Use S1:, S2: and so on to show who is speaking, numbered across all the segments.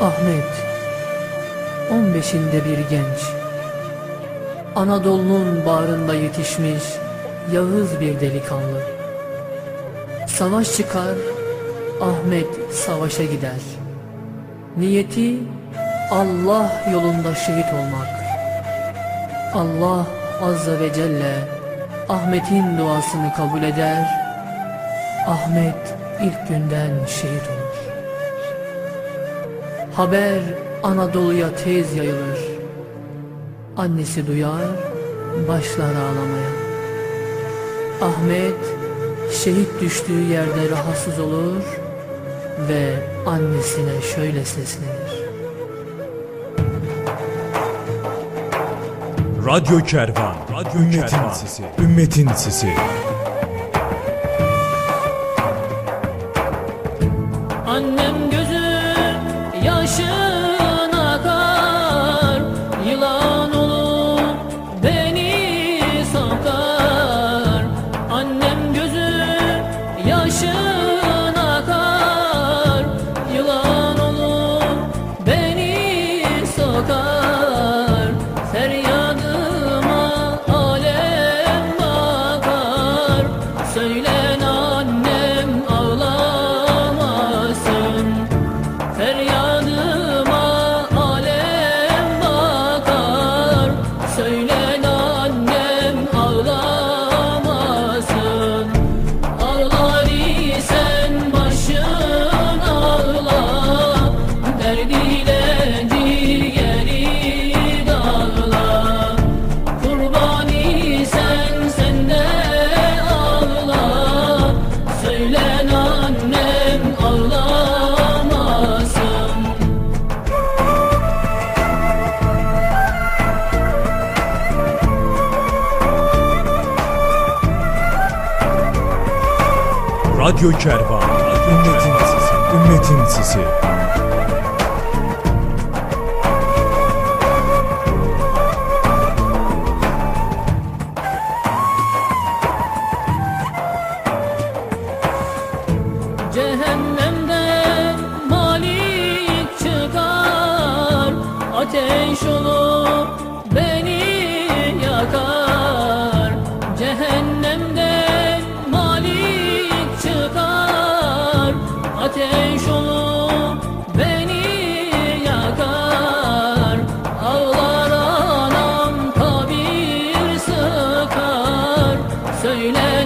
S1: Ahmet 15'inde bir genç. Anadolu'nun bağrında yetişmiş Yağız bir delikanlı. Savaş çıkar Ahmet savaşa gider. Niyeti Allah yolunda şehit olmak. Allah Azze ve Celle Ahmet'in duasını kabul eder. Ahmet ilk günden şehit olur Haber Anadolu'ya tez yayılır. Annesi duyar, başlar ağlamaya. Ahmet şehit düştüğü yerde rahatsız olur ve annesine şöyle seslenir.
S2: Radyo Kervan, Radyo ümmetin
S3: Kervan.
S2: sesi, ümmetin sesi.
S1: Annem gözü bakar
S2: Radyo Kervan, ümmetin sesi, ümmetin sesi.
S1: Cehennemden malik çıkar Ateş olup Ateş beni yakar. Ağlar anam kabir sıkar. Söylen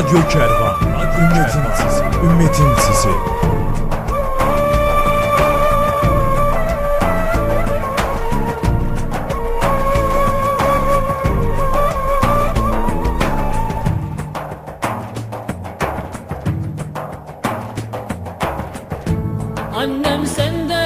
S2: Radyo Kervan, Radyo ümmetin sesi, ümmetin sesi.
S1: Annem senden